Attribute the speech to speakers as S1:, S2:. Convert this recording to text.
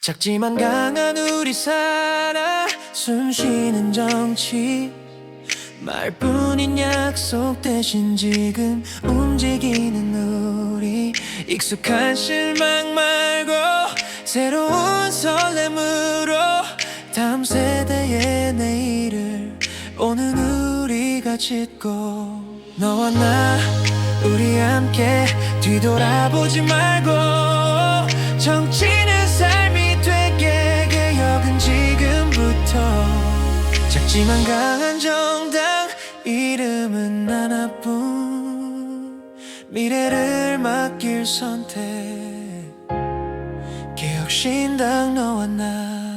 S1: 작지만 강한 우리 사랑 숨쉬는 정치. 말뿐인 약속 대신 지금 움직이는 우리. 익숙한 실망 말고 새로운 설렘으로 다음 세대의 내일을 오는 우리가 짓고. 너와 나 우리 함께 뒤돌아보지 말고 작지만 강한 정당 이름은 하나뿐. 미래를 맡길 선택. 개혁신당 너와 나